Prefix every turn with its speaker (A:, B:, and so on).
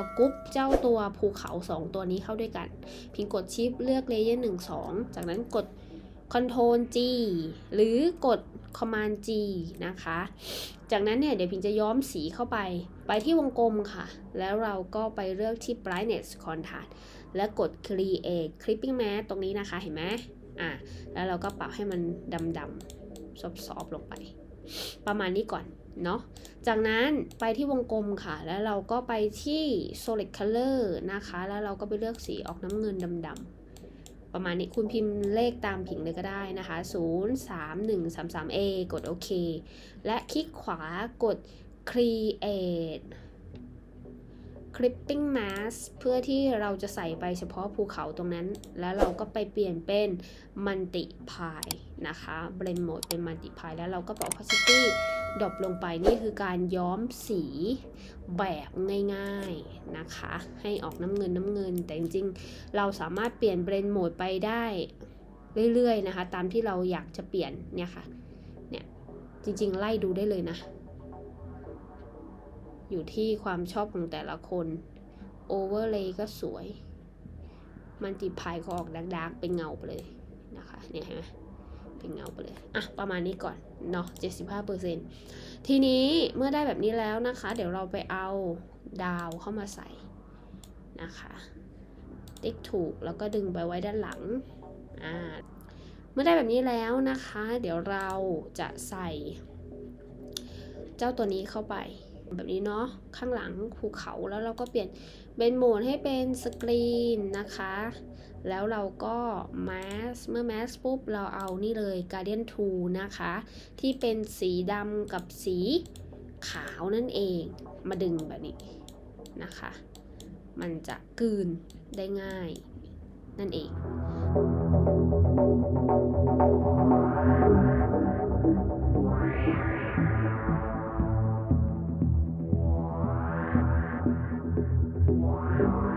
A: เรากรุ๊ปเจ้าตัวภูเขา2 ตัวนี้เข้าด้วยกัน พิงกดชิปเลือกเลเยอร์1 2 จากนั้นกด Ctrl G หรือกด Command G นะคะ จากนั้นเนี่ยเดี๋ยวพิงจะย้อมสีเข้าไป ไปที่วงกลมค่ะ แล้วเราก็ไปเลือกที่ brightness contrast และกด create clipping mask ตรงนี้นะคะ เห็นไหมอะ แล้วเราก็ปรับให้มันดำๆซอฟๆลงไป ประมาณนี้ก่อนเนาะ จากนั้นไปที่วงกลมค่ะ แล้วเราก็ไปที่ solid color นะคะ แล้วเราก็ไปเลือกสีออกน้ำเงินดำๆ ประมาณนี้คุณพิมพ์เลขตามผิงเลยก็ได้นะคะ 0 3 1 3 3 A กดโอเค และคลิกขวากด create clipping mask เพื่อที่เราจะใส่ไปเฉพาะภูเขาตรงนั้น แล้วเราก็ไปเปลี่ยนเป็น multiply นะคะ blend mode เป็น multiply แล้วเราก็ปรับ opacity ดรอปลงไปนี่คือการย้อมสีแบบง่ายๆนะคะ ให้ออกน้ำเงินน้ำเงิน แต่จริงๆ เราสามารถเปลี่ยน blend mode ไปได้เรื่อยๆนะคะ ตามที่เราอยากจะเปลี่ยนเนี่ยค่ะเนี่ยจริงๆ ไล่ดูได้เลยนะ อยู่ที่ความชอบของแต่ละคน overlay ก็สวย multiply ก็ออกดาร์กๆเป็นเงาไปเลยนะคะเนี่ยเห็นไหมเป็นเงาไปเลย อะ ประมาณนี้ก่อน เนาะ75%ทีนี้เมื่อได้แบบนี้แล้วนะคะ เดี๋ยวเราไปเอาดาวเข้ามาใส่นะคะ ติ๊กถูกแล้วก็ดึงไปไว้ด้านหลัง อ่า เมื่อได้แบบนี้แล้วนะคะ เดี๋ยวเราจะใส่ เจ้าตัวนี้เข้าไป แบบนี้เนาะข้างหลังภูเขาแล้วเราก็เปลี่ยนเป็นโหมดให้เป็นสกรีนนะคะ แล้วเราก็แมสเมื่อแมสปุ๊บเราเอานี่เลย Guardian 2 นะคะ ที่เป็นสีดำกับสีขาวนั่นเองมาดึงแบบนี้นะคะ มันจะกลืนได้ง่ายนั่นเอง
B: เ Thank you.